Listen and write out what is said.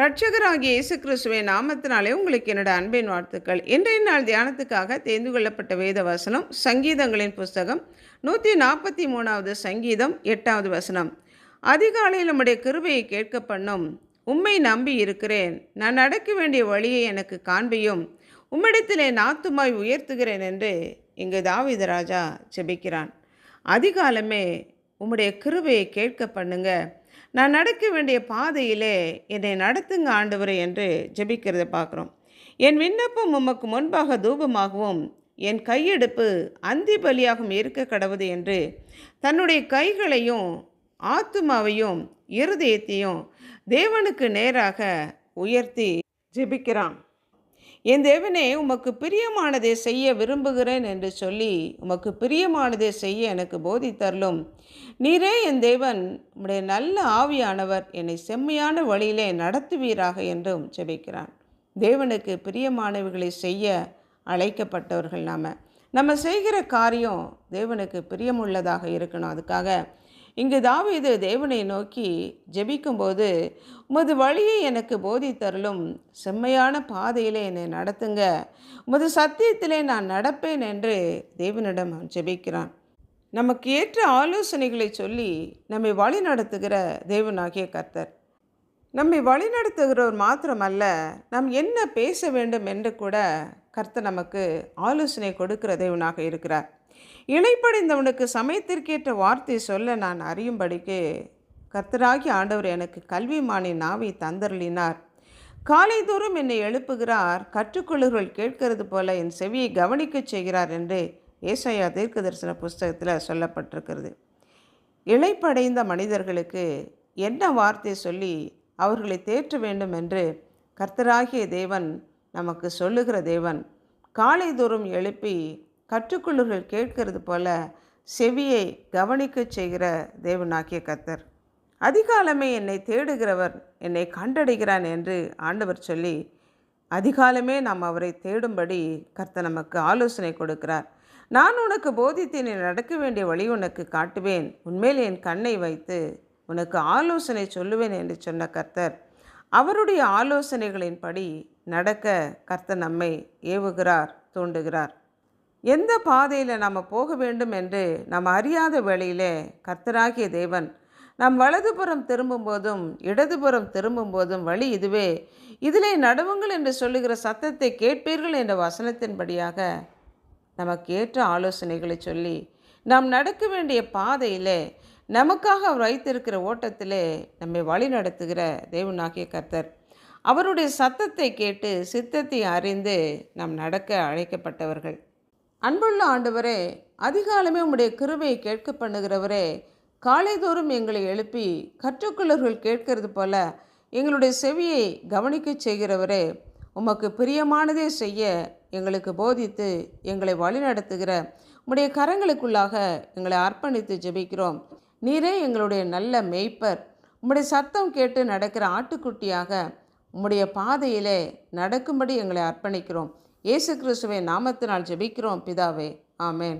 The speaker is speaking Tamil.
ரட்சகராகிய இயேசு கிறிஸ்துவின் நாமத்தினாலே உங்களுக்கு என்னோட அன்பின் வாழ்த்துக்கள். இன்றைய நாள் தியானத்துக்காக தேர்ந்து கொள்ளப்பட்ட வேத வசனம் சங்கீதங்களின் புஸ்தகம் நூற்றி நாற்பத்தி மூணாவது சங்கீதம் எட்டாவது வசனம். அதிகாலையில் நம்முடைய கிருபையை கேட்க பண்ணும் உம்மை நம்பி இருக்கிறேன். நான் நடக்க வேண்டிய வழியை எனக்கு காண்பியும். உம்மிடத்திலே நாத்துமாய் உயர்த்துகிறேன் என்று இங்கு தாவித ராஜா ஜெபிக்கிறான். அதிகாலமே உம்முடைய கிருபையை கேட்க பண்ணுங்கள் நான் நடக்க வேண்டிய பாதையிலே என்னை நடத்துங்க ஆண்டவர் என்று ஜெபிக்கிறத பார்க்குறோம். என் விண்ணப்பம் உமக்கு முன்பாக தூபமாகவும் என் கையெடுப்பு அந்தி பலியாகவும் இருக்க கடவுது என்று தன்னுடைய கைகளையும் ஆத்துமாவையும் இருதயத்தையும் தேவனுக்கு நேராக உயர்த்தி ஜெபிக்கிறான். என் தேவனே உமக்கு பிரியமானதை செய்ய விரும்புகிறேன் என்று சொல்லி உமக்கு பிரியமானதை செய்ய எனக்கு போதித்தரலும் நீரே என் தேவன் உம்முடைய நல்ல ஆவியானவர் என்னை செம்மையான வழியிலே நடத்துவீராக என்றும் செபிக்கிறான் தேவனுக்கு பிரியமானவைகளை செய்ய அழைக்கப்பட்டவர்கள் நாம். நம்ம செய்கிற காரியம் தேவனுக்கு பிரியமுள்ளதாக இருக்கணும். அதுக்காக இங்கு தாவீது தேவனை நோக்கி ஜெபிக்கும்போது உமது வழியை எனக்கு போதித்தருளும். செம்மையான பாதையிலே என்னை நடத்துங்க. உமது சத்தியத்திலே நான் நடப்பேன் என்று தேவனிடம் ஜெபிக்கிறான். நமக்கு ஏற்ற ஆலோசனைகளை சொல்லி நம்மை வழி நடத்துகிற தேவனாகிய கர்த்தர். நம்மை வழிநடத்துகிறவர் மாத்திரமல்ல நாம் என்ன பேச வேண்டும் என்று கூட கர்த்தர் நமக்கு ஆலோசனை கொடுக்கிற தேவனாக இருக்கிறார். இணைப்படைந்தவனுக்கு சமயத்திற்கேற்ற வார்த்தை சொல்ல நான் அறியும்படிக்கு கர்த்தராகி ஆண்டவர் எனக்கு கல்விமானின் நாவை தந்தருளினார். காலைதோறும் என்னை எழுப்புகிறார் கற்றுக்கொள்ளுகள் கேட்கிறது போல என் செவியை கவனிக்கச் செய்கிறார் என்று ஏசாயா தீர்க்க தரிசன புஸ்தகத்தில் சொல்லப்பட்டிருக்கிறது. இழைப்படைந்த மனிதர்களுக்கு என்ன வார்த்தை சொல்லி அவர்களை தேற்ற வேண்டும் என்று கர்த்தராகிய தேவன் நமக்கு சொல்லுகிற தேவன் காலைதோறும் எழுப்பி கற்றுக்கொள்ளுகள் கேட்கிறது போல செவியை கவனிக்கச் செய்கிற தேவனாகிய கர்த்தர். அதிகாலமே என்னை தேடுகிறவர் என்னை கண்டடைகிறான் என்று ஆண்டவர் சொல்லி அதிகாலமே நாம் அவரை தேடும்படி கர்த்தர் நமக்கு ஆலோசனை கொடுக்கிறார். நான் உனக்கு போதித்து நீ நடக்க வேண்டிய வழி உனக்கு காட்டுவேன். உண்மையில் என் கண்ணை வைத்து உனக்கு ஆலோசனை சொல்லுவேன் என்று சொன்ன கர்த்தர் அவருடைய ஆலோசனைகளின்படி நடக்க கர்த்தர் நம்மை ஏவுகிறார் தூண்டுகிறார். எந்த பாதையில் நாம் போக வேண்டும் என்று நாம் அறியாத வேளையிலே கர்த்தராகிய தேவன் நாம் வலதுபுறம் திரும்பும்போதும் இடதுபுறம் திரும்பும்போதும் வழி இதுவே. இதிலே நடவுங்கள் என்று சொல்லுகிற சத்தத்தை கேட்பீர்கள் என்ற வசனத்தின்படியாக நமக்கு ஏற்ற ஆலோசனைகளை சொல்லி நாம் நடக்க வேண்டிய பாதையில் நமக்காக அவர் வைத்திருக்கிற ஓட்டத்திலே நம்மை வழி நடத்துகிற தேவனாகிய கர்த்தர். அவருடைய சத்தத்தை கேட்டு சித்தத்தை அறிந்து நாம் நடக்க அழைக்கப்பட்டவர்கள். அன்புள்ள ஆண்டவரே அதிகாலமே உம்முடைய கிருவையை கேட்க பண்ணுகிறவரே காலைதோறும் எங்களை எழுப்பி கற்றுக்கொள்ளர்கள் கேட்கிறது போல எங்களுடைய செவியை கவனிக்கச் செய்கிறவரே உமக்கு பிரியமானதே செய்ய எங்களுக்கு போதித்து எங்களை வழிநடத்துகிற உம்முடைய கரங்களுக்குள்ளாக எங்களை அர்ப்பணித்து ஜெபிக்கிறோம். நீரே எங்களுடைய நல்ல மேய்ப்பர். உம்முடைய சத்தம் கேட்டு நடக்கிற ஆட்டுக்குட்டியாக உம்முடைய பாதையிலே நடக்கும்படி எங்களை அர்ப்பணிக்கிறோம். இயேசு கிறிஸ்துவை நாமத்தினால் ஜெபிக்கிறோம். பிதாவே ஆமேன்.